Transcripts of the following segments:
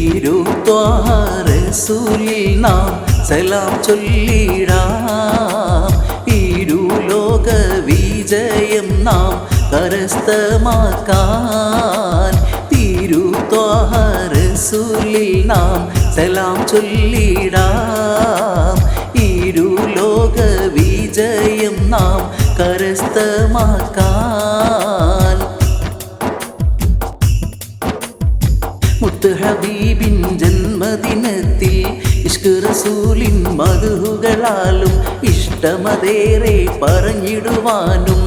തിരുത്വാരസൂലിൽ നാം സലാം ചൊല്ലിടാം. ഇരുലോക വിജയം നാം കരസ്ഥമാക്കാൻ. തിരുത്വാരസൂലിൽ നാം സലാം ചൊല്ലിടാം. ഇരുലോക വിജയം നാം കരസ്ഥമാക്കാൻ. ഇഷ്ക് റസൂലിൻ മധുകളാലും ഇഷ്ടമതേറെ പറഞ്ഞിടുവാനും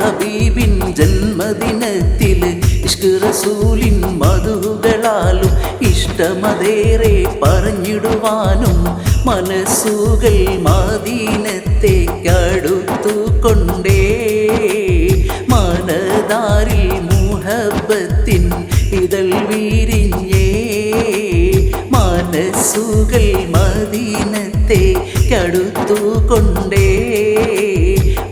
ഹബീബിൻ ജന്മദിനത്തിൽ ഇഷ്ക് റസൂലിൻ മധുകളാലും ഇഷ്ടമതേറെ പറഞ്ഞിടുവാനും മനസ്സുകൾ മദീനത്തേക്കടുത്തുകൊണ്ടേ. മനതാരിൽ മുഹബത്തിൻ ഇതൾ വിരിഞ്ഞേ മനസ്സുകൾ മദീനത്തെ കടുത്തുകൊണ്ടേ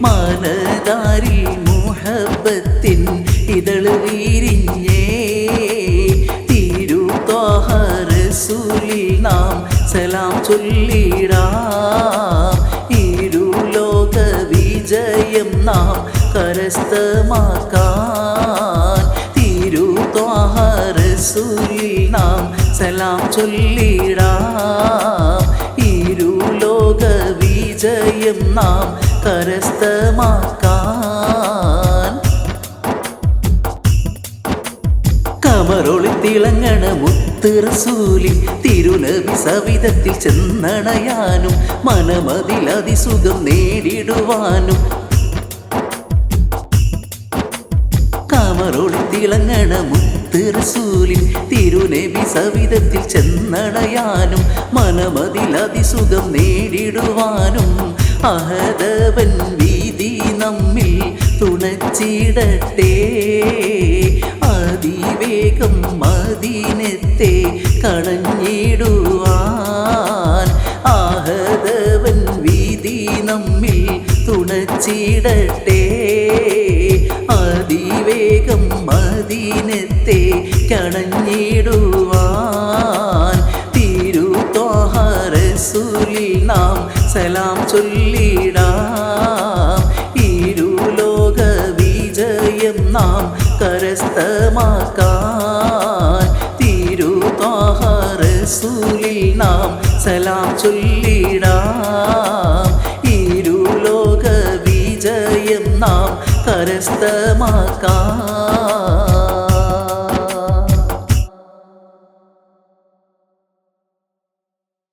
മനതാരിൽ മുഹബത്തിൻ ഇതൾ വിരിഞ്ഞേ. തിരുത്തോഹറസൂലിൽ നാം സലാം ചൊല്ലിടാം. ഇരുലോക വിജയം നാം കരസ്ഥമാക്കാൻ. തിരുത്വാഹറസൂലിൽ നാം സലാം ചൊല്ലിടാം. ഇരുലോക വിജയം നാം കരസ്ഥമാക്കാൻ. കമറൊളി തിളങ്ങണ മുത്തിറസൂലി തിരുനബി സവിധത്തിൽ ചെന്നണയാനും മനമതിൽ അതിസുഖം നേടിടുവാനും. കമറൊളി തിളങ്ങണ മുത്ത് തിരുനെ തിരുനബി സവിധത്തിൽ ചെന്നടയാനും മനമതിൽ അതിസുഖം നേടിടുവാനും അഹദവൻ വീതി നമ്മിൽ തുണച്ചിടട്ടെ. അതിവേഗം മദീനത്തെ കടഞ്ഞിടുവാൻ ആഹദവൻ വീതി നമ്മിൽ തുണച്ചിടട്ടെ. അതിവേഗം മദീനത്തെ തിരു തിരുത്തോഹറസൂലിൽ നാം സലാം ചൊല്ലിടാം. ഇരുലോക വിജയം നാം കരസ്ഥമാക്കാൻ തിരുത്തോഹറസൂലിൽ നാം സലാം ചൊല്ലിടാം.